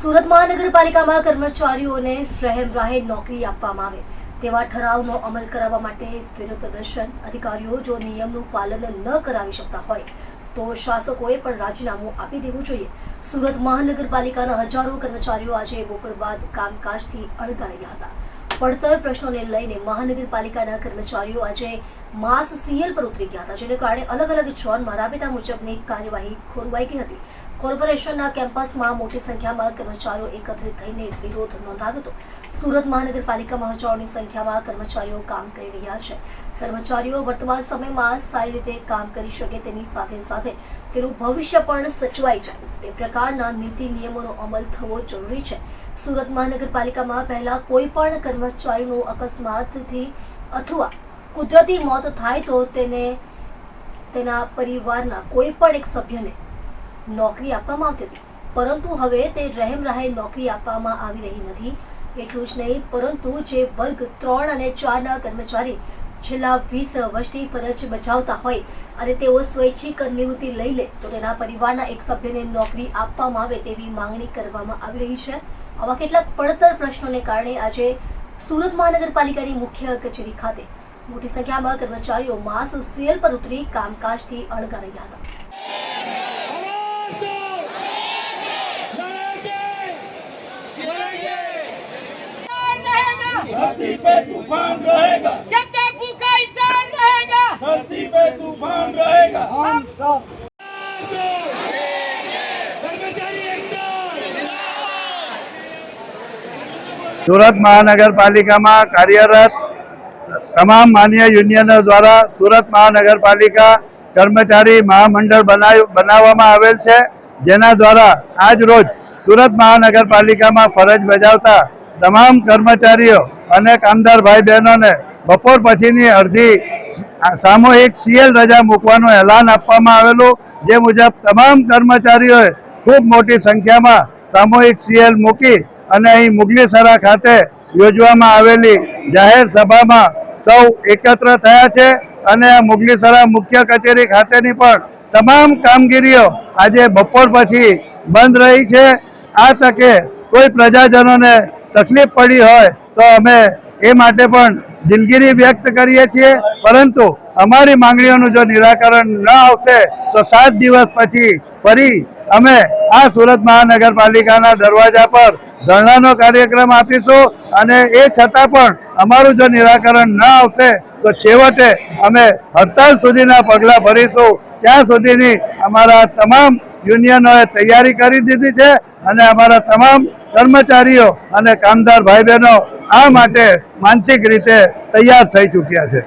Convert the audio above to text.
સુરત મહાનગરપાલિકામાં કર્મચારીઓને રહેમ રાહે નોકરી આપવામાં આવે. તેવા ઠરાવનો અમલ કરાવવા માટે વિરોધ પ્રદર્શન અધિકારીઓ જો નિયમનું પાલન ન કરાવી શકતા હોય, તો શાસકોએ પણ રાજીનામું આપી દેવું જોઈએ. સુરત મહાનગરપાલિકાના હજારો કર્મચારીઓ આજે બપોર બાદ કામકાજથી અળગા રહ્યા હતા. પડતર પ્રશ્નોને લઈને મહાનગરપાલિકાના કર્મચારીઓ આજે માસ સીએલ પર ઉતરી ગયા હતા, જેને કારણે અલગ અલગ ઝોનમાં રાબેતા મુજબની કાર્યવાહી ખોરવાઈ ગઈ હતી. કોર્પોરેશનના કેમ્પસમાં મોટી સંખ્યામાં કર્મચારીઓ એકત્રિત થઈને વિરોધ નોંધાવ્યો હતો. સુરત મહાનગરપાલિકામાં હજારોની સંખ્યામાં કર્મચારીઓ કામ કરી રહ્યા છે. કર્મચારીઓ વર્તમાન સમયમાં સારી રીતે કામ કરી શકે તેની સાથે સાથે તેનું ભવિષ્ય પણ સચવાઈ જાય. તે પ્રકારના નીતિ નિયમોનો અમલ થવો જરૂરી છે. સુરત મહાનગરપાલિકામાં પહેલા કોઈ પણ કર્મચારીનું અકસ્માતથી અથવા કુદરતી મોત થાય તો તેને તેના પરિવારના કોઈ પણ એક સભ્યને નોકરી આપવામાં આવતી હતી. પરંતુ હવે તે રહેમ રાહે નોકરી આપવામાં આવી રહી નથી. એટલું જ નહીં, પરંતુ જે વર્ગ ત્રણ અને ચારના કર્મચારી છેલ્લા વીસ વર્ષથી ફરજ બજાવતા હોય અને તેઓ સ્વૈચ્છિક નિવૃત્તિ લઈ લે, તો તેના પરિવારના એક સભ્યને નોકરી આપવામાં આવે તેવી માંગણી કરવામાં આવી રહી છે. આવા કેટલાક પડતર પ્રશ્નોને કારણે આજે સુરત મહાનગરપાલિકાની મુખ્ય કચેરી ખાતે મોટી સંખ્યામાં કર્મચારીઓ માસ સીએલ પર ઉતરી કામકાજથી અળગા રહ્યા હતા. धरती पे तूफान रहेगा जब तक भूखा इंसान रहेगा धरती पे तूफान रहेगा हम सब સુરત મહાનગરપાલિકામાં કાર્યરત તમામ માન્ય યુનિયનો દ્વારા સુરત મહાનગરપાલિકા કર્મચારી મહામંડળ બનાવ્યું બનાવવામાં આવેલ છે જેના દ્વારા આજ રોજ સુરત મહાનગરપાલિકામાં ફરજ બજાવતા તમામ કર્મચારીઓ અને કામદાર ભાઈ બહેનોને બપોર પછીની અડધી સામૂહિક સીએલ રજા મૂકવાનું એલાન આપવામાં આવેલું, જે મુજબ તમામ કર્મચારીઓએ ખૂબ મોટી સંખ્યામાં સામૂહિક સીએલ મૂકી અને અહીં મુગલીસરા ખાતે યોજવામાં આવેલી જાહેર સભામાં સૌ એકત્ર થયા છે. અને મુગલીસરા મુખ્ય કચેરી ખાતેની પણ તમામ કામગીરીઓ આજે બપોર પછી બંધ રહી છે. આ તકે કોઈ પ્રજાજનોને તકલીફ પડી હોય તો અમે એ માટે પણ દિલગીરી વ્યક્ત કરીએ છીએ. પરંતુ અમારી માંગણીઓનું જો નિરાકરણ ન આવશે, તો સાત દિવસ પછી ફરી અમે આ સુરત મહાનગરપાલિકાના દરવાજા પર ધરણાનો કાર્યક્રમ આપીશું. અને એ છતાં પણ અમારું જો નિરાકરણ ન આવશે, તો છેવટે અમે હડતાલ સુધીના પગલાં ભરીશું. ત્યાં સુધીની અમારા તમામ યુનિયનોએ તૈયારી કરી દીધી છે અને અમારા તમામ કર્મચારીઓ અને કામદાર ભાઈ બહેનો આ માટે માનસિક રીતે તૈયાર થઈ ચૂક્યા છે.